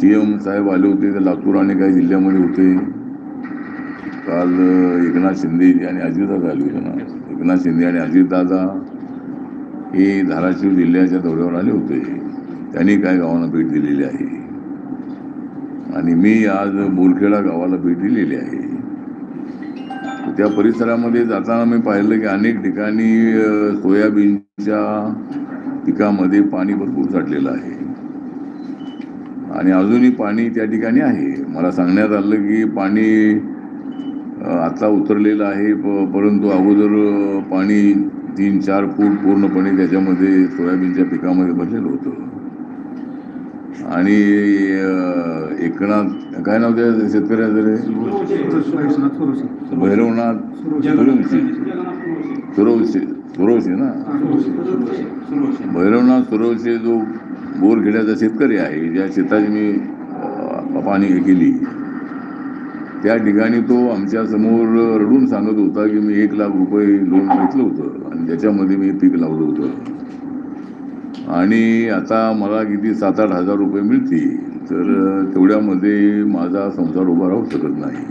C M साहेब आले होते ते लातूर आणि काही जिल्ह्यामध्ये होते. काल एकनाथ शिंदे आणि अजितदादा आले होते ना. एकनाथ शिंदे आणि अजितदादा हे धाराशिव जिल्ह्याच्या दौऱ्यावर आले होते. त्यांनी काय गावांना भेट दिलेली आहे? आणि मी आज बोलखेडा गावाला भेट दिलेली आहे. त्या परिसरामध्ये जाताना मी पाहिलं की अनेक ठिकाणी सोयाबीनच्या पिकामध्ये पाणी भरपूर साठलेलं आहे. आणि अजूनही पाणी त्या ठिकाणी आहे. मला सांगण्यात आलं की पाणी आता उतरलेलं आहे प परंतु अगोदर पाणी तीन चार फूट पूर्णपणे त्याच्यामध्ये सोयाबीनच्या पिकामध्ये भरलेलं होतं. आणि एकनाथ काय नाव त्या शेतकऱ्याचं रे? भैरवनाथ सुरवशी. सुरवशी. सुरवशी ना? भैरवनाथ सुरवशी जो बोरखेड्याचा शेतकरी आहे ज्या शेताची मी पाणी हे केली त्या ठिकाणी तो आमच्यासमोर रडून सांगत होता की मी एक लाख रुपये लोन घेतलं होतं आणि त्याच्यामध्ये मी पीक लावलं होतं. आणि आता मला किती सात आठ हजार रुपये मिळतील तर तेवढ्यामध्ये माझा संसार उभा राहू शकत नाही.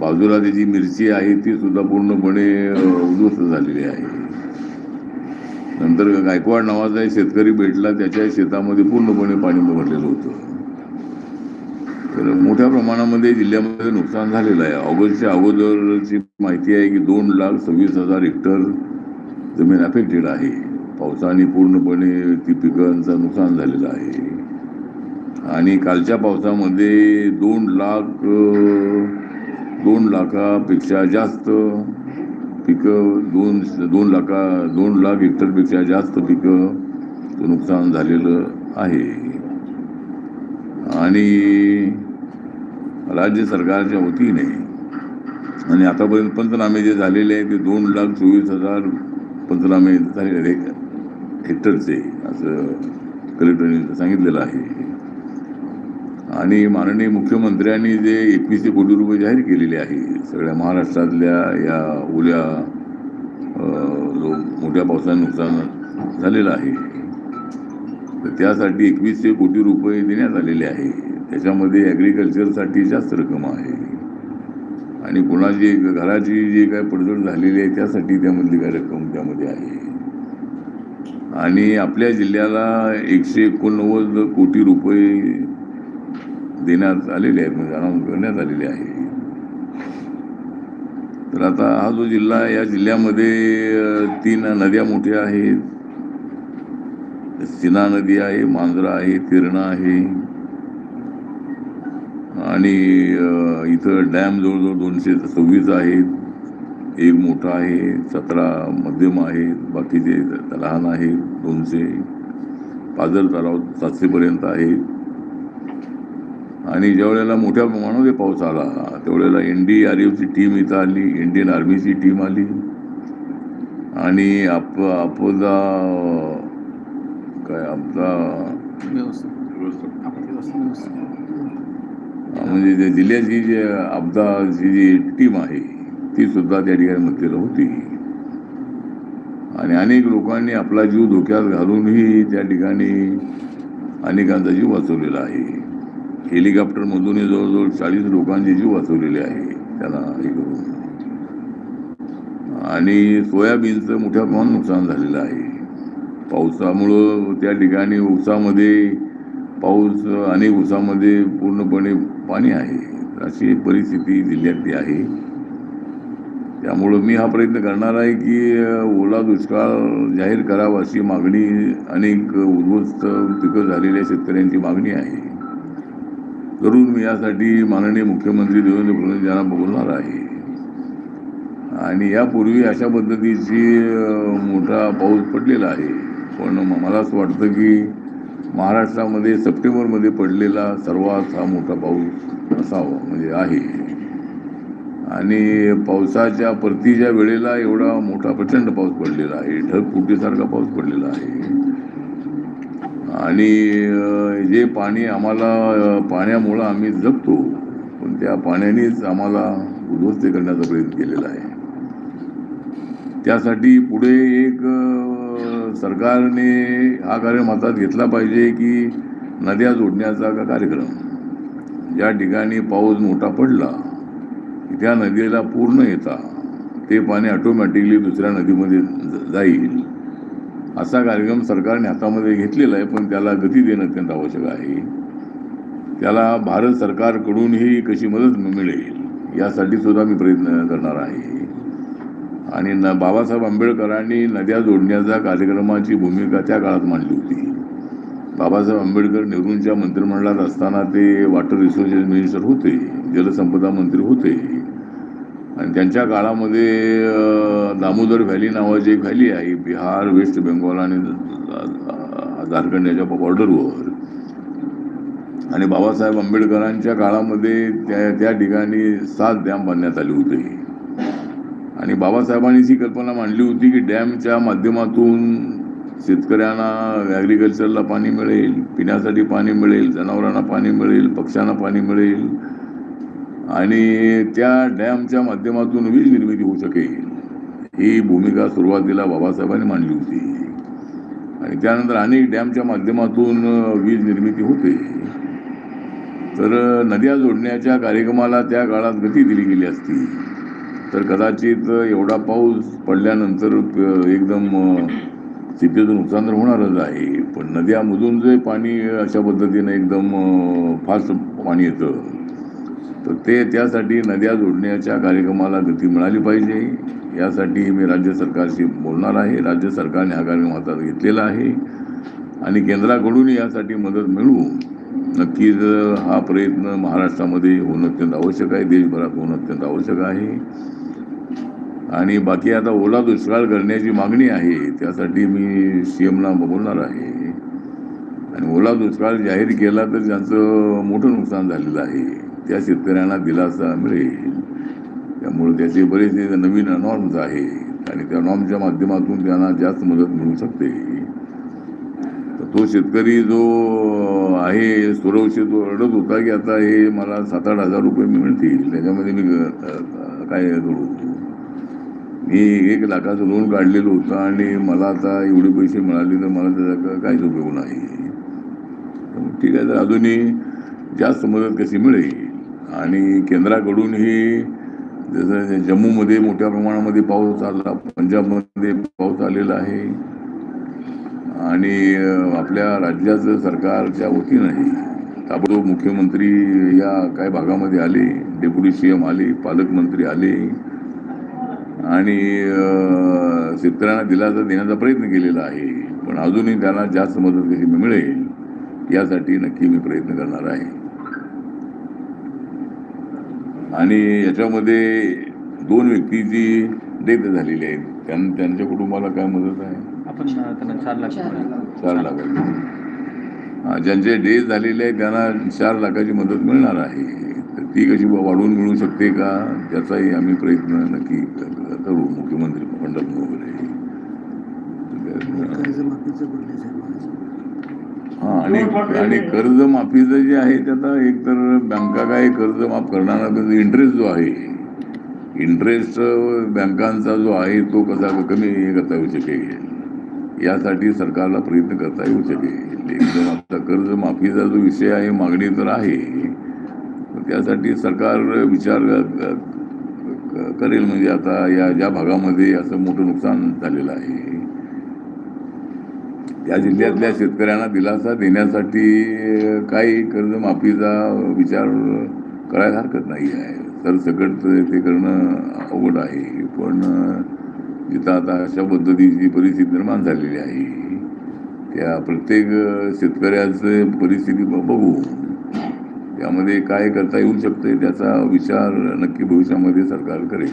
बाजूला त्याची मिरची आहे ती सुद्धा पूर्णपणे उद्ध्वस्त झालेली आहे. नंतर गायकवाड नावाचा एक शेतकरी भेटला त्याच्या शेतामध्ये पूर्णपणे पाणी भरलेलं होतं. तर मोठ्या प्रमाणामध्ये जिल्ह्यामध्ये नुकसान झालेलं आहे. ऑगस्टच्या अगोदरची माहिती आहे की दोन लाख सव्वीस हजार हेक्टर जमीन अफेक्टेड आहे. पावसाने पूर्णपणे ती पिकांचं नुकसान झालेलं आहे. आणि कालच्या पावसामध्ये दोन लाख दोन लाखापेक्षा जास्त पिकं दोन दोन लाखा दोन लाख हेक्टरपेक्षा जास्त पिकं नुकसान झालेलं आहे. आणि राज्य सरकारच्या वतीने आणि आतापर्यंत पंचनामे जे झालेले आहेत ते दोन लाख चोवीस हजार पंचनामे झालेले आहेत. हेक्टरचे असं कलेक्टरने सांगितलेलं आहे. आणि माननीय मुख्यमंत्र्यांनी जे एकवीसशे कोटी रुपये जाहीर केलेले आहे सगळ्या महाराष्ट्रातल्या या ओल्या जो मोठ्या पावसाने नुकसान झालेलं आहे तर त्यासाठी एकवीसशे कोटी रुपये देण्यात आलेले आहे. त्याच्यामध्ये ॲग्रिकल्चरसाठी जास्त रक्कम आहे. आणि कोणाची घराची जी काय पडझड झालेली आहे त्यासाठी त्यामधली काय रक्कम त्यामध्ये आहे. आणि आपल्या जिल्ह्याला एकशे एकोणनव्वद कोटी रुपये देण्यात आलेले आहेत म्हणजे अनाऊन्स करण्यात आलेले आहे. तर आता हा जो जिल्हा या जिल्ह्यामध्ये तीन नद्या मोठ्या आहेत. सिना नदी आहे मांजरा आहे तिरणा आहे. आणि इथं डॅम जवळजवळ दोनशे सव्वीस आहेत. एक मोठा आहे सतरा मध्यम आहेत बाकीचे लहान आहेत दोनशे. पाजर तलाव सातशेपर्यंत आहेत आणि ज्या वेळेला मोठ्या प्रमाणामध्ये पाऊस आला त्यावेळेला एन डी आर एफची टीम इथं आली इंडियन आर्मीची टीम आली. आणि आप आपदा काय आपदा म्हणजे जे जिल्ह्याची जी आपदाची जी टीम आहे ती सुद्धा त्या ठिकाणी मदतीला होती. आणि अनेक लोकांनी आपला जीव धोक्यात घालूनही त्या ठिकाणी अनेकांचा जीव वाचवलेला आहे. हेलिकॉप्टरमधूनही जवळजवळ चाळीस लोकांचे जीव वाचवलेले आहे त्याला हे करून. आणि सोयाबीनचं मोठ्या प्रमाणात नुकसान झालेलं आहे. पावसामुळं त्या ठिकाणी ऊसामध्ये पाऊस अनेक ऊसामध्ये पूर्णपणे पाणी आहे. अशी परिस्थिती जिल्ह्यातली आहे. त्यामुळं मी हा प्रयत्न करणार आहे की ओला दुष्काळ जाहीर करावा अशी मागणी अनेक उद्ध्वस्त पिकं झालेल्या शेतकऱ्यांची मागणी आहे. करून मी यासाठी माननीय मुख्यमंत्री देवेंद्र फडणवीस यांना बोलणार आहे. आणि यापूर्वी अशा पद्धतीची मोठा पाऊस पडलेला आहे. पण मला असं वाटतं की महाराष्ट्रामध्ये सप्टेंबरमध्ये पडलेला सर्वात हा मोठा पाऊस असावा म्हणजे आहे. आणि पावसाच्या परतीच्या वेळेला एवढा मोठा प्रचंड पाऊस पडलेला आहे. ढग फुटीसारखा पाऊस पडलेला आहे. आणि जे पाणी आम्हाला पाण्यामुळं आम्ही जगतो. पण त्या पाण्यानेच आम्हाला उद्ध्वस्त करण्याचा प्रयत्न केलेला आहे. त्यासाठी पुढे एक सरकारने हा कार्यक्रम हातात घेतला पाहिजे की नद्या जोडण्याचा का कार्यक्रम? ज्या ठिकाणी पाऊस मोठा पडला त्या नदीला पूर्ण येता. ते पाणी ऑटोमॅटिकली दुसऱ्या नदीमध्ये जाईल. असा कार्यक्रम सरकारने हातामध्ये घेतलेला आहे पण त्याला गती देणं अत्यंत आवश्यक आहे. त्याला भारत सरकारकडूनही कशी मदत मिळेल यासाठी सुद्धा मी प्रयत्न करणार आहे. आणि न बाबासाहेब आंबेडकरांनी नद्या जोडण्याच्या कार्यक्रमाची भूमिका त्या काळात मांडली होती. बाबासाहेब आंबेडकर नेहरूंच्या मंत्रिमंडळात असताना ते वॉटर रिसोर्सेस मिनिस्टर होते जलसंपदा मंत्री होते. आणि त्यांच्या काळामध्ये दामोदर व्हॅली नावाची एक व्हॅली आहे बिहार वेस्ट बेंगॉल आणि झारखंड याच्या बॉर्डरवर. आणि बाबासाहेब आंबेडकरांच्या काळामध्ये त्या त्या ठिकाणी सात डॅम बांधण्यात आले होते. आणि बाबासाहेबांनी जी कल्पना मांडली होती की डॅमच्या माध्यमातून शेतकऱ्यांना ॲग्रिकल्चरला पाणी मिळेल पिण्यासाठी पाणी मिळेल जनावरांना पाणी मिळेल पक्ष्यांना पाणी मिळेल आणि त्या डॅमच्या माध्यमातून वीज निर्मिती होऊ शकेल. ही भूमिका सुरुवातीला बाबासाहेबांनी मांडली होती. आणि त्यानंतर अनेक डॅमच्या माध्यमातून वीज निर्मिती होते. तर नद्या जोडण्याच्या कार्यक्रमाला त्या काळात गती दिली गेली असती. तर कदाचित एवढा पाऊस पडल्यानंतर एकदम अ, शेतीचं नुकसान तर होणारच आहे. पण नद्यामधून जे पाणी अशा पद्धतीनं एकदम फास्ट पाणी येतं तर ते त्यासाठी नद्या जोडण्याच्या कार्यक्रमाला गती मिळाली पाहिजे. यासाठी मी राज्य सरकारशी बोलणार आहे. राज्य सरकारने हा कार्यक्रम हातात घेतलेला आहे. आणि केंद्राकडून यासाठी मदत मिळवू नक्कीच हा प्रयत्न महाराष्ट्रामध्ये होणं अत्यंत आवश्यक आहे. देशभरात होणं अत्यंत आवश्यक आहे. आणि बाकी आता ओला दुष्काळ करण्याची मागणी आहे. त्यासाठी मी सी एमला बोलणार आहे. आणि ओला दुष्काळ जाहीर केला तर त्यांचं मोठं नुकसान झालेलं आहे. त्या शेतकऱ्यांना दिलासा मिळेल. त्यामुळे त्याचे बरेचसे नवीन नॉर्म्स आहेत आणि त्या नॉर्मच्या माध्यमातून त्यांना जास्त मदत मिळू शकते. तर तो शेतकरी जो आहे सुरक्षित तो रडत होता की आता हे मला सात आठ हजार रुपये मिळतील. त्याच्यामध्ये मी काय करू मी एक लाखाचं लोन काढलेलं होतं आणि मला आता एवढे पैसे मिळाले तर मला त्याचा का- काहीच उपयोग नाही. ठीक आहे तर अजूनही जास्त मदत कशी मिळेल? आणि केंद्राकडूनही जसं जम्मूमध्ये मोठ्या प्रमाणामध्ये पाऊस आला पंजाबमध्ये पाऊस आलेला आहे. आणि आपल्या राज्याचं सरकारच्या वतीनंही ताबडतोब मुख्यमंत्री या काय भागामध्ये आले डेप्युटी सी एम आले पालकमंत्री आले आणि शेतकऱ्यांना दिलासा देण्याचा प्रयत्न केलेला आहे. पण अजूनही त्यांना जास्त मदत कशी मिळेल यासाठी नक्की मी प्रयत्न करणार आहे. आणि याच्यामध्ये दोन व्यक्तीची डेथ झालेली आहे त्यां त्यांच्या कुटुंबाला काय मदत आहे? आपण त्यांना चार लाख चार लाखाची ज्यांचे डेथ झालेले आहे त्यांना चार लाखाची मदत मिळणार आहे. तर ती कशी वाढवून मिळू शकते का? त्याचाही आम्ही प्रयत्न नक्की क- करू मुख्यमंत्री फंडातून वगैरे. हा आणि आणि कर्जमाफीचं जे आहे ते आता एकतर बँका काय कर्ज माफ करणार इंटरेस्ट जो आहे इंटरेस्ट बँकांचा जो आहे तो कसा कमी हे करता येऊ शकेल? यासाठी सरकारला प्रयत्न करता येऊ शकेल. एकदम आता कर्जमाफीचा जो विषय आहे मागणी तर आहे तर त्यासाठी सरकार विचार करेल. म्हणजे आता या ज्या भागामध्ये असं मोठं नुकसान झालेलं आहे या जिल्ह्यातल्या शेतकऱ्यांना दिलासा देण्यासाठी काही कर्जमाफीचा विचार करायला हरकत नाही आहे. तर सकट ते करणं अवघड आहे. पण जिथं आता अशा पद्धतीची परिस्थिती निर्माण झालेली आहे त्या प्रत्येक शेतकऱ्याचं परिस्थिती ब- बघू त्यामध्ये काय करता येऊ शकते त्याचा विचार नक्की भविष्यामध्ये सरकार करेल.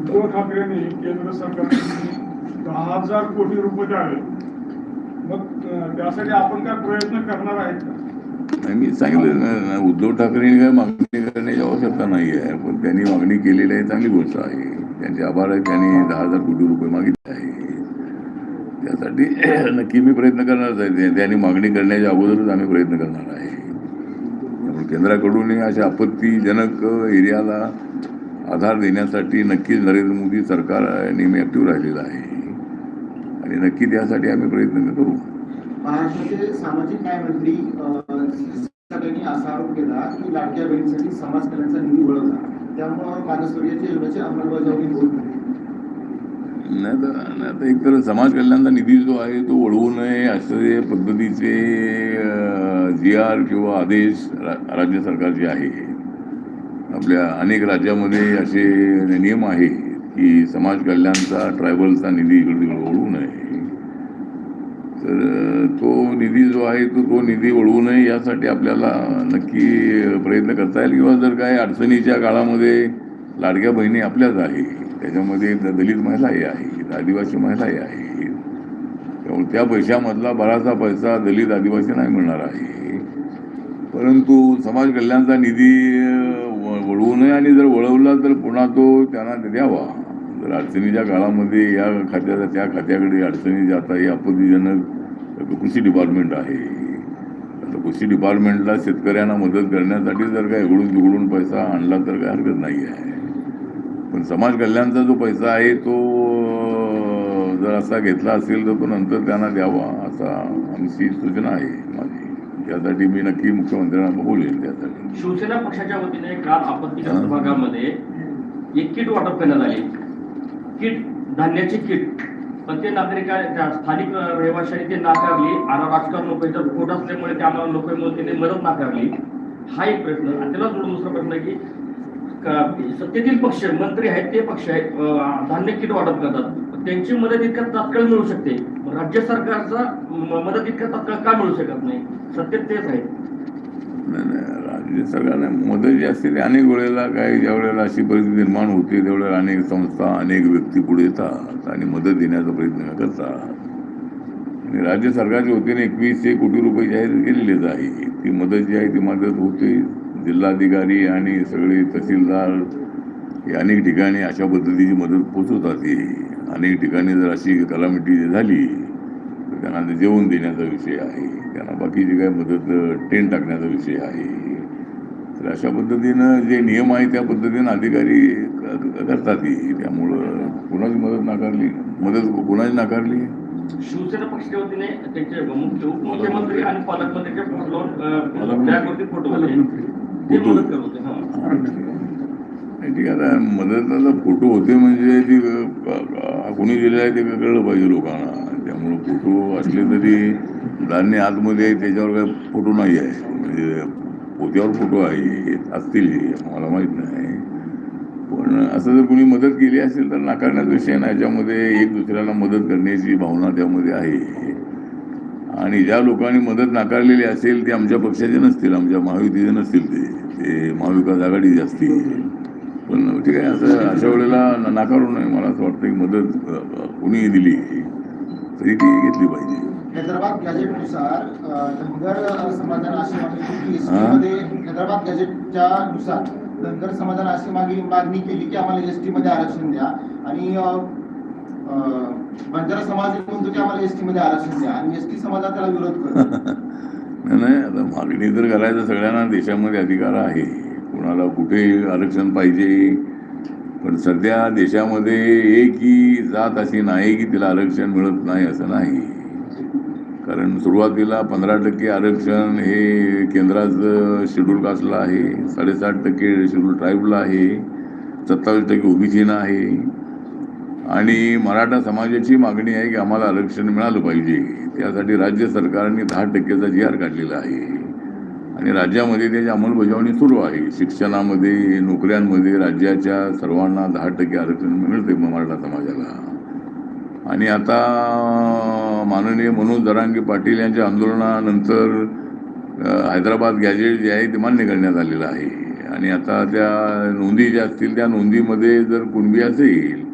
उद्धव ठाकरेंनी केंद्र सरकारने दहा हजार कोटी रुपये द्यावे. मग त्यासाठी आपण काय प्रयत्न करणार आहेत मी सांगितलं ना उद्धव ठाकरेंनी काय मागणी करण्याची आवश्यकता नाही आहे पण त्यांनी मागणी केलेली आहे चांगली गोष्ट आहे. त्यांचे आभार आहे त्यांनी दहा हजार कोटी रुपये मागितले आहे त्यासाठी नक्की मी प्रयत्न करणारच आहे. त्यांनी मागणी करण्याच्या अगोदरच आम्ही प्रयत्न करणार आहे. त्यामुळे केंद्राकडूनही अशा आपत्तीजनक एरियाला आधार देण्यासाठी नक्कीच नरेंद्र मोदी सरकार नेहमी ॲक्टिव्ह राहिलेलं आहे. आणि नक्की त्यासाठी आम्ही प्रयत्न करू. महाराष्ट्राचे सामाजिक न्याय मंत्री अं, यांनी असा आरोप केला की लाडक्या बहिणीसाठी समाज कल्याणचा निधी वळवला. त्यामुळं मागासवर्गीय योजनेची अंमलबजावणी होत नाही. नाही तर तर एकतर समाज कल्याणचा निधी जो आहे तो वळवू नये असे पद्धतीचे जी आर किंवा आदेश रा राज्य सरकारचे आहे आपल्या अनेक राज्यामध्ये असे नियम आहे. की समाज कल्याणचा ट्रायबलचा निधी इकडे तिकडे वळू नये. तर तो निधी जो आहे तो तो निधी वळवू नये यासाठी आपल्याला नक्की प्रयत्न करता येईल. किंवा जर काय अडचणीच्या काळामध्ये लाडक्या बहिणी आपल्याच आहे त्याच्यामध्ये दलित महिलाही आहेत आदिवासी महिलाही आहेत त्यामुळे त्या पैशामधला बराचसा पैसा दलित आदिवासी नाही मिळणार आहे. परंतु समाज कल्याणचा निधी वळवू नये आणि जर वळवला तर पुन्हा तो त्यांना द्यावा. तर अडचणीच्या काळामध्ये या खात्याचा त्या खात्याकडे अडचणी जाता ही आपत्तीजनक कृषी डिपार्टमेंट आहे. आता कृषी डिपार्टमेंटला शेतकऱ्यांना मदत करण्यासाठी जर काय इकडून तिकडून पैसा आणला तर काय हरकत नाही आहे. पण समाज कल्याणचा जो पैसा आहे तो जर असा घेतला असेल तर तो नंतर त्यांना द्यावा असा आमची सूचना आहे माझी. त्यासाठी मी नक्की मुख्यमंत्र्यांना बोलेन त्यासाठी. शिवसेना पक्षाच्या वतीने काल आपत्ती विभागामध्ये एक किट वाटप करण्यात आले. किट धान्याची किट. पण ते नागरिका त्या स्थानिक रहिवाशांनी ते नाकारली. आणि राजकारण लोक इथं खोट असल्यामुळे ते आम्हाला लोक म्हणून त्यांनी मदत नाकारली. हा एक प्रश्न. आणि त्याला जोडून दुसरा प्रश्न आहे की सत्तेतील पक्ष मंत्री आहेत ते पक्ष आहेत धान्य किट वाटप करतात. त्यांची मदत इतक्या तात्काळ मिळू शकते. राज्य सरकारचा मदत इतक्या तात्काळ का मिळू शकत नाही? सत्तेत तेच आहे राज्य सरकारने मदत जी असते ती अनेक वेळेला काय ज्या वेळेला अशी परिस्थिती निर्माण होते त्यावेळेला अनेक संस्था अनेक व्यक्ती पुढे येतात आणि मदत देण्याचा प्रयत्न करतात. आणि राज्य सरकारच्या वतीने एकवीसशे कोटी रुपये जाहीर केलेलेच आहे. ती मदत जी आहे ती मदत होते. जिल्हाधिकारी आणि सगळे तहसीलदार हे अनेक ठिकाणी अशा पद्धतीची मदत पोचवतात ते अनेक ठिकाणी जर अशी कलामिटी झाली तर त्यांना ते जेवण देण्याचा विषय आहे. त्यांना बाकीची काय मदत टेंट टाकण्याचा विषय आहे. तर अशा पद्धतीनं जे नियम आहे त्या पद्धतीनं अधिकारी करतात ही. त्यामुळं कुणाची मदत नाकारली? मदत कुणाची नाकारली? शिवसेना पक्षाच्या वतीने त्यांचे मुख्य उपमुख्यमंत्री आणि पालकमंत्री. ते ठीक आहे. मदताचा फोटो होते म्हणजे ती कोणी दिलेला आहे ते कळलं पाहिजे लोकांना. त्यामुळं फोटो असले तरी धान्य आतमध्ये आहे त्याच्यावर काय फोटो नाही आहे. म्हणजे पोत्यावर फोटो आहे असतील मला माहीत नाही. पण असं जर कोणी मदत केली असेल तर नाकारण्याचा विषय नाही. याच्यामध्ये एक दुसऱ्याला मदत करण्याची भावना त्यामध्ये आहे. आणि ज्या लोकांनी मदत नाकारलेली असेल ते आमच्या पक्षाचे नसतील आमच्या महायुतीचे नसतील ते. ते महाविकास आघाडीचे असतील. पण ठीक आहे असं अशा वेळेला नाकारू नये. मला असं वाटतं की मदत कुणीही दिली. ती घेतली पाहिजे. हैदराबाद गॅजेटनुसार अं, धनगर समाजानं अशी मागणी केली. हा? हैदराबाद गॅजेटच्या नुसार धनगर समाजानं अशी मागणी मागणी केली की आम्हाला एसटी मध्ये आरक्षण द्या. आणि बंजारा समाज म्हणतो की आम्हाला एसटी मध्ये आरक्षण द्या. आणि एसटी समाजात त्याला विरोध करतो. नाही नाही आता मागणी तर करायचं सगळ्यांना देशामध्ये अधिकार आहे. कुणाला कुठे आरक्षण पाहिजे? पण सध्या देशामध्ये एकही जात अशी नाही की तिला आरक्षण मिळत नाही असं नाही. कारण सुरुवातीला पंधरा टक्के आरक्षण हे केंद्राचं शेड्यूल कास्टला आहे साडेसाठ टक्के शेड्यूल ट्राईबला आहे सत्तावीस टक्के ओबीसीना आहे. आणि मराठा समाजाची मागणी आहे की आम्हाला आरक्षण मिळालं पाहिजे. त्यासाठी राज्य सरकारने दहा टक्क्याचा जी आर काढलेला आहे. आणि राज्यामध्ये त्याची अंमलबजावणी सुरू आहे. शिक्षणामध्ये नोकऱ्यांमध्ये राज्याच्या सर्वांना दहा टक्के आरक्षण मिळते मराठा समाजाला. आणि आता माननीय मनोज दरांगे पाटील यांच्या आंदोलनानंतर हैदराबाद गॅजेट जे आहे ते मान्य करण्यात आलेलं आहे. आणि आता त्या नोंदी ज्या असतील त्या नोंदीमध्ये जर कुणबी असेल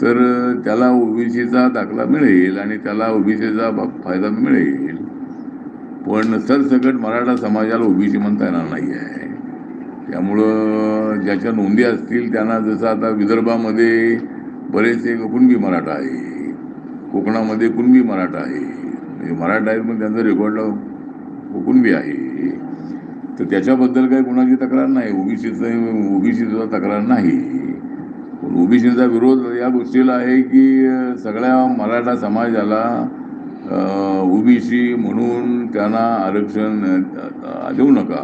तर त्याला ओबीसीचा दाखला मिळेल आणि त्याला ओबीसीचा फायदा मिळेल. पण सरसकट मराठा समाजाला ओबीसी म्हणता येणार नाही आहे त्यामुळं ज्याच्या नोंदी असतील त्यांना जसं आता विदर्भामध्ये बरेचसे कुणबी मराठा आहे कोकणामध्ये कुणबी मराठा आहे म्हणजे मराठा आहेत पण त्यांचं रेकॉर्डला कुणबी आहे. तर त्याच्याबद्दल काही कुणाची तक्रार नाही. ओबीसीचं ओबीसीचा तक्रार नाही. पण ओबीसीचा विरोध या गोष्टीला आहे की सगळ्या मराठा समाजाला ओबीसी म्हणून त्यांना आरक्षण देऊ नका.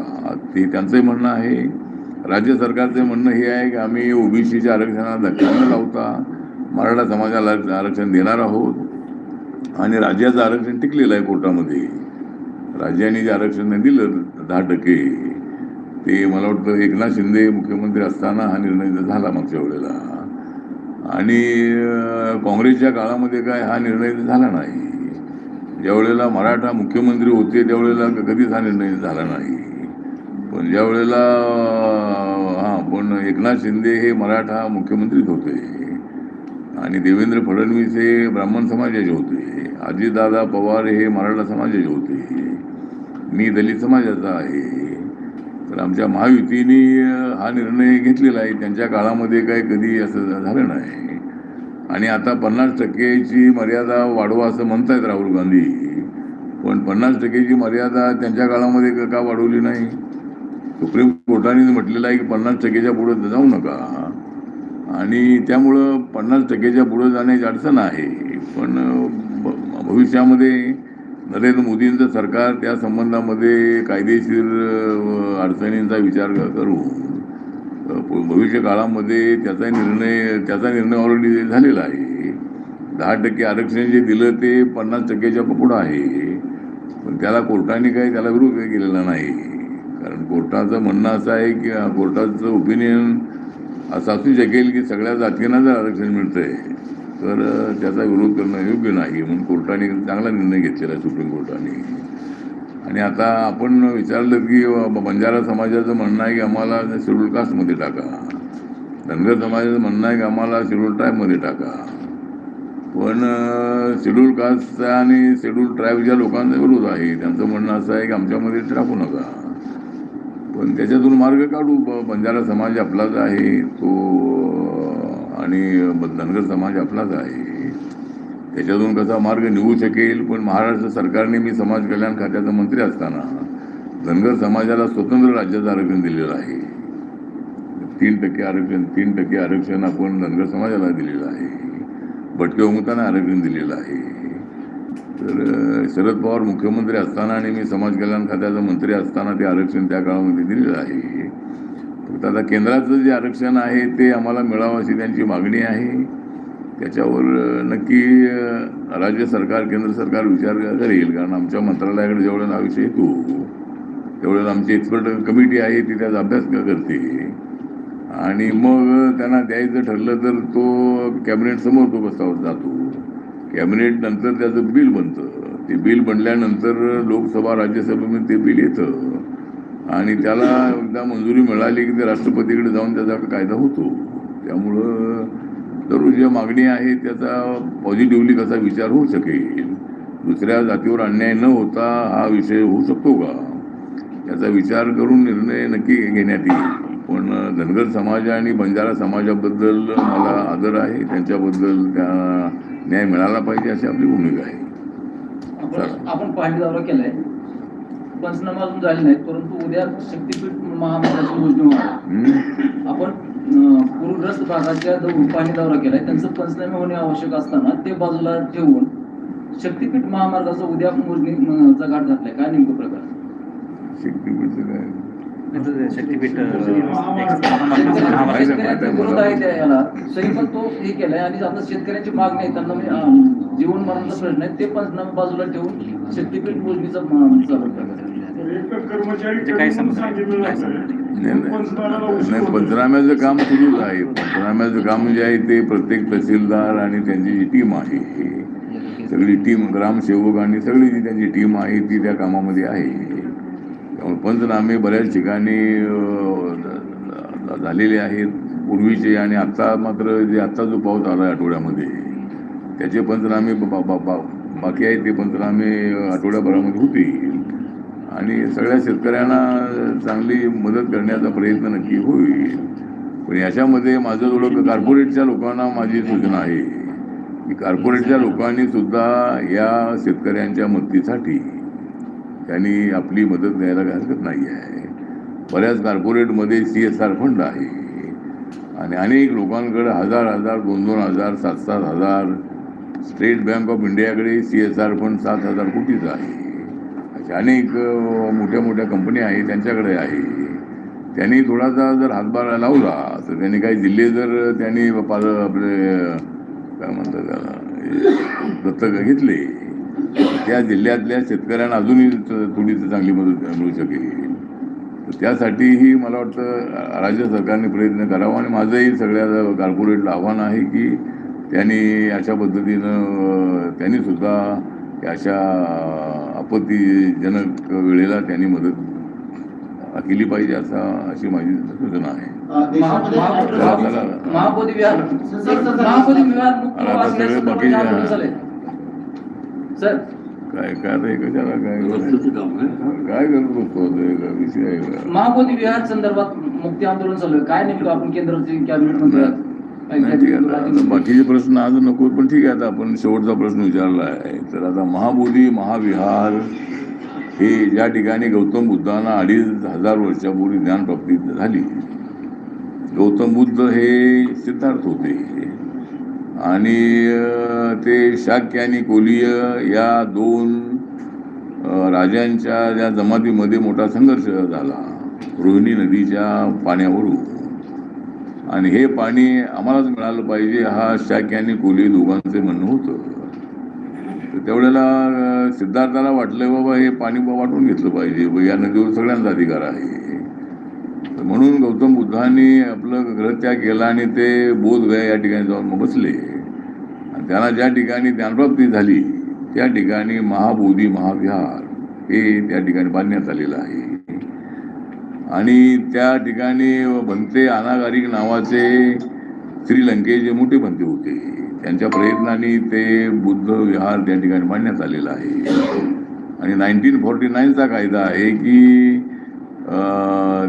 ते त्यांचंही म्हणणं आहे. राज्य सरकारचं म्हणणं हे आहे की आम्ही ओबीसीच्या आरक्षणाला धक्का न लावता मराठा समाजाला आरक्षण देणार आहोत. आणि राज्याचं आरक्षण टिकलेलं आहे कोर्टामध्ये. राज्याने जे आरक्षण दिलं दहा टक्के ते मला वाटतं एकनाथ शिंदे मुख्यमंत्री असताना हा निर्णय झाला मागच्या वेळेला. आणि काँग्रेसच्या काळामध्ये काय हा निर्णय झाला नाही. ज्यावेळेला मराठा मुख्यमंत्री होते त्यावेळेला कधीच हा निर्णय झाला नाही. पण ज्यावेळेला हां पण एकनाथ शिंदे हे मराठा मुख्यमंत्रीच होते. आणि देवेंद्र फडणवीस हे ब्राह्मण समाजाचे होते. अजितदादा पवार हे मराठा समाजाचे होते. मी दलित समाजाचा आहे. तर आमच्या महायुतीने हा निर्णय घेतलेला आहे. त्यांच्या काळामध्ये काय कधी असं झालं नाही. आणि आता पन्नास टक्केची मर्यादा वाढवा असं म्हणतायत राहुल गांधी. पण पन्नास टक्केची मर्यादा त्यांच्या काळामध्ये का वाढवली नाही? सुप्रीम कोर्टाने म्हटलेलं आहे की पन्नास टक्केच्या पुढं जाऊ नका. आणि त्यामुळं पन्नास टक्केच्या पुढं जाण्याची अडचण आहे. पण भविष्यामध्ये नरेंद्र मोदींचं सरकार त्या संबंधामध्ये कायदेशीर अडचणींचा विचार करून भविष्य काळामध्ये त्याचा निर्णय त्याचा निर्णय ऑलरेडी झालेला आहे. दहा टक्के आरक्षण जे दिलं ते पन्नास टक्क्याच्या पुढं आहे. पण त्याला कोर्टाने काही त्याला विरोध केलेला नाही. कारण कोर्टाचं म्हणणं असं आहे की कोर्टाचं ओपिनियन असं असू शकेल की सगळ्या जातींना जर आरक्षण मिळतंय तर त्याचा विरोध करणं योग्य नाही म्हणून कोर्टाने चांगला निर्णय घेतलेला आहे सुप्रीम कोर्टाने. आणि आता आपण विचारलं की बंजारा समाजाचं म्हणणं आहे की आम्हाला शेड्यूल कास्टमध्ये टाका. धनगर समाजाचं म्हणणं आहे की आम्हाला शेड्यूल ट्राईबमध्ये टाका. पण शेड्यूल कास्टचा आणि शेड्यूल ट्राईबच्या लोकांचा विरोध आहे त्यांचं म्हणणं असं आहे की आमच्यामध्ये टाकू नका. पण त्याच्यातून मार्ग काढू. ब- बंजारा समाज आपलाच आहे तो आणि ब- धनगर समाज आपलाच आहे. त्याच्यातून कसा मार्ग निघू शकेल? पण महाराष्ट्र सरकारने मी समाज कल्याण खात्याचा मंत्री असताना धनगर समाजाला स्वतंत्र राज्याचं आरक्षण दिलेलं आहे. तीन टक्के आरक्षण तीन टक्के आरक्षण आपण धनगर समाजाला दिलेलं आहे. भटके उमताना आरक्षण दिलेलं आहे. तर शरद पवार मुख्यमंत्री असताना आणि मी समाज कल्याण खात्याचा मंत्री असताना ते आरक्षण त्या काळामध्ये दिलेलं आहे. फक्त आता केंद्राचं जे आरक्षण आहे ते आम्हाला मिळावं अशी त्यांची मागणी आहे. त्याच्यावर नक्की राज्य सरकार केंद्र सरकार विचार करेल. कारण आमच्या मंत्रालयाकडे जेवढ्या हा विषय येतो तेवढ्याला आमची एक्सपर्ट कमिटी आहे ती त्याचा अभ्यास करते. आणि मग त्यांना द्यायचं ठरलं तर तो कॅबिनेट समोर तो प्रस्ताव जातो. कॅबिनेट नंतर त्याचं बिल बनतं. ते बिल बनल्यानंतर लोकसभा राज्यसभेमध्ये ते बिल येतं. आणि त्याला एकदा मंजुरी मिळाली की ते राष्ट्रपतीकडे जाऊन त्याचा कायदा होतो. त्यामुळं दररोज ज्या मागणी आहे त्याचा पॉझिटिव्हली कसा विचार होऊ शकेल? दुसऱ्या जातीवर अन्याय न होता हा विषय होऊ शकतो का? याचा विचार करून निर्णय नक्की घेण्यात येईल. पण धनगर समाज आणि बंजारा समाजाबद्दल मला आदर आहे. त्यांच्याबद्दल त्या न्याय मिळाला पाहिजे अशी आपली भूमिका आहे. आपण पाणी दौरा केलाय. पंचनामा अजून झाले नाहीत परंतु उद्या शक्तीपीठ महामंडळाची योजना? आपण भागाच्या जो पाणी दौरा केलाय त्यांचं पंचनामे होणे आवश्यक असताना ते बाजूला ठेवून शक्तीपीठ महामार्गाचा उद्या मोजणी अं, जगाट घातलाय. काय नेमकं प्रकार? विरोध आहे त्या याला. तरी पण तो हे केलाय आणि आता शेतकऱ्यांची मागणी आहे त्यांना म्हणजे, जीवन मरणाचा प्रश्न आहे ते पंचनामे बाजूला ठेवून शक्तीपीठ मोजणीचा चालू कर्मचारी. नाही. पंचनाम्याचं काम सुरूच आहे. पंचनाम्याचं काम जे आहे ते प्रत्येक तहसीलदार आणि त्यांची जी टीम आहे सगळी टीम ग्रामसेवक आणि सगळी जी त्यांची टीम आहे ती त्या कामामध्ये आहे. त्यामुळे पंचनामे बऱ्याच ठिकाणी झालेले आहेत. पूर्वीचे आणि आत्ता मात्र जे आत्ता जो पाऊस आला आहे आठवड्यामध्ये त्याचे पंचनामे ब- बा- बा- बा- बाकी आहेत ते पंचनामे आठवड्याभरामध्ये होतील. आणि सगळ्या शेतकऱ्यांना चांगली मदत करण्याचा प्रयत्न नक्की होईल. पण याच्यामध्ये माझं थोडं कार्पोरेटच्या लोकांना माझी सूचना आहे. की कार्पोरेटच्या लोकांनी सुद्धा या शेतकऱ्यांच्या मदतीसाठी त्यांनी आपली मदत द्यायला काही हरकत नाही आहे. बऱ्याच कार्पोरेटमध्ये सी एस आर फंड आहे. आणि अनेक लोकांकडे हजार हजार दोन दोन हजार सात सात हजार स्टेट बँक ऑफ इंडियाकडे सी एस आर फंड सात हजार कोटीचा आहे. अनेक मोठ्या मोठ्या कंपन्या आहेत त्यांच्याकडे आहे. त्यांनी थोडासा जर हातभार लावला तर त्यांनी काही दिल्ली जर त्यांनी पाल आपले काय म्हणतात त्याला दत्तक घेतले त्या जिल्ह्यातल्या शेतकऱ्यांना अजूनही थोडी चांगली मदत मिळू शकेल. तर त्यासाठीही मला वाटतं राज्य सरकारने प्रयत्न करावा आणि माझंही सगळ्या कॉर्पोरेटला आव्हान आहे की त्यांनी अशा पद्धतीनं त्यांनीसुद्धा त्यांनी सुद्धा अशा आपत्तीजनक वेळेला त्यांनी मदत केली पाहिजे असा अशी माझी सूचना आहे. काय काय रे कशाला काय काय करत बसतो हे काय विषय? महाबोधी विहार संदर्भात मुक्ती आंदोलन चालू आहे. काय नेमकं आपण केंद्राचे कॅबिनेट मंत्री नाही ठीक आहे. आता- आता राज्य- बाकीचे प्रश्न आज नको पण ठीक आहे आता आपण शेवटचा प्रश्न विचारला आहे. तर आता महाबोधी महाविहार हे ज्या ठिकाणी गौतम बुद्धांना अडीच हजार वर्षापूर्वी ज्ञानप्राप्ती झाली गौतम बुद्ध हे सिद्धार्थ होते. आणि ते शाक्य आणि कोलीय या दोन राजांच्या या जमातीमध्ये मोठा संघर्ष झाला रोहिणी नदीच्या पाण्यावरून. आणि हे पाणी आम्हालाच मिळालं पाहिजे हा शाक्य आणि कोली दोघांचे म्हणणं होतं. तर त्यावेळेला सिद्धार्थाला वाटलं बाबा हे पाणी वाटून घेतलं पाहिजे या नदीवर सगळ्यांचा अधिकार आहे. तर म्हणून गौतम बुद्धांनी आपलं ग्रहत्याग केला आणि ते बोधगया या ठिकाणी जाऊन मग बसले. आणि त्यांना ज्या ठिकाणी ज्ञानप्राप्ती झाली त्या ठिकाणी महाबोधी महाविहार हे त्या ठिकाणी बांधण्यात आलेलं आहे. आणि त्या ठिकाणी भंते अनागारिक नावाचे श्रीलंकेचे मोठे भंते होते. त्यांच्या प्रयत्नाने ते बुद्ध विहार त्या ठिकाणी मांडण्यात आलेला आहे. आणि नाईन्टीन फॉर्टी नाईनचा कायदा आहे की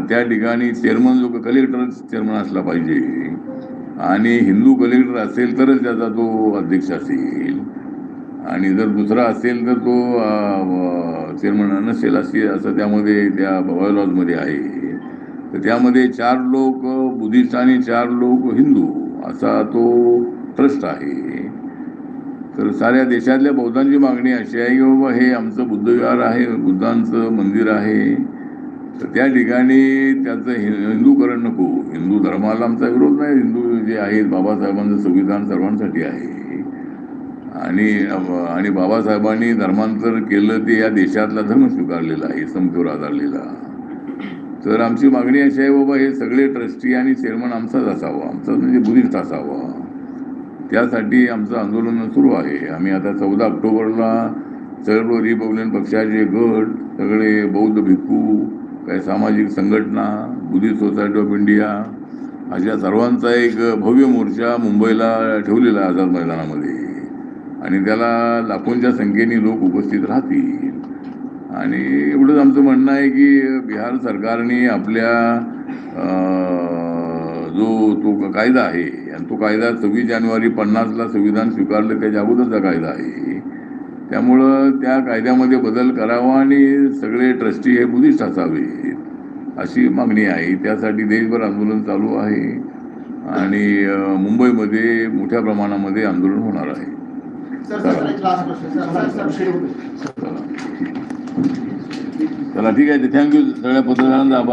त्या ठिकाणी चेअरमन जो कलेक्टर चेअरमन असला पाहिजे. आणि हिंदू कलेक्टर असेल तरच त्याचा तो अध्यक्ष असेल. आणि जर दुसरा असेल तर तो चेअरमन नसेल असे असं त्यामध्ये त्या बायोलॉजमध्ये आहे. तर त्यामध्ये चार लोक बुद्धिस्ट आणि चार लोक हिंदू असा तो ट्रस्ट आहे. तर साऱ्या देशातल्या बौद्धांची मागणी अशी आहे की बाबा हे आमचं बुद्धविहार आहे बुद्धांचं मंदिर आहे. तर त्या ठिकाणी त्याचं हि- हिंदूकरण नको. हिंदू धर्माला आमचा विरोध नाही. हिंदू जे आहेत बाबासाहेबांचं संविधान सर्वांसाठी आहे. आणि आणि बाबासाहेबांनी धर्मांतर केलं ते या देशातला धर्म स्वीकारलेला आहे समतेवर आधारलेला. तर आमची मागणी अशी आहे बाबा हे सगळे ट्रस्टी आणि चेअरमन आमचाच असावा आमचा म्हणजे बुद्धिस्ट असावा. त्यासाठी आमचं आंदोलन सुरू आहे. आम्ही आता चौदा ऑक्टोबरला सर्व रिपब्लिकन पक्षाचे गट सगळे बौद्ध भिक्खू काही सामाजिक संघटना बुद्धिस्ट सोसायटी ऑफ इंडिया अशा सर्वांचा एक भव्य मोर्चा मुंबईला ठेवलेला आझाद मैदानामध्ये. आणि त्याला लाखोंच्या संख्येने लोक उपस्थित राहतील. आणि एवढंच आमचं म्हणणं आहे की बिहार सरकारने आपल्या जो तो कायदा आहे आणि तो कायदा सव्वीस जानेवारी पन्नासला संविधान स्वीकारलं त्याच्या अगोदरचा कायदा आहे. त्यामुळं त्या कायद्यामध्ये बदल करावा आणि सगळे ट्रस्टी हे बुद्धिस्ट असावेत अशी मागणी आहे. त्यासाठी देशभर आंदोलन चालू आहे. आणि मुंबईमध्ये मोठ्या प्रमाणामध्ये आंदोलन होणार आहे. चला ठीक आहे थँक्यू सगळ्या पत्रकारांचा आभार.